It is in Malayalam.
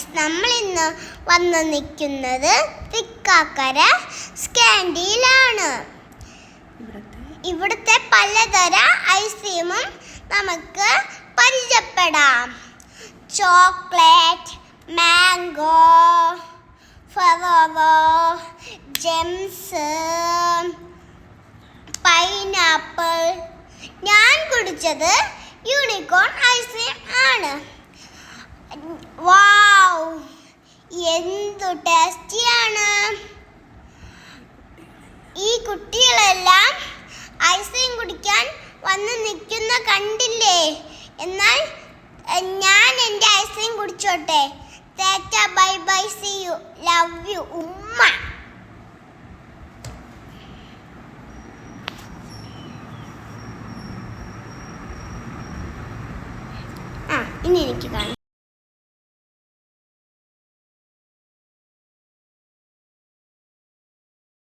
ഫ്രണ്ട്സ് നമ്മൾ ഇന്ന് വന്ന് നിൽക്കുന്നത് തൃക്കാക്കര സ്കാൻഡിയിലാണ്. ഇവിടുത്തെ പലതര ഐസ്ക്രീമും നമുക്ക് പരിചയപ്പെടാം. ചോക്ലേറ്റ് മാംഗോ ഫറോവോ ജെംസ് പൈനാപ്പിൾ ഞാൻ കുടിച്ചത് യൂണിക്കോൺ ഐസ്ക്രീം ആണ്. എന്തു ടേസ്റ്റിയാണ്? ഈ കുട്ടികളെല്ലാം ഐസ്ക്രീം കുടിക്കാൻ വന്ന് നിൽക്കുന്ന കണ്ടില്ലേ? എന്നാൽ ഞാൻ എന്റെ ഐസ്ക്രീം കുടിച്ചോട്ടെ. തേറ്റ bye bye see you love you ഉമ്മ. ഇനി എനിക്ക് കാണാം.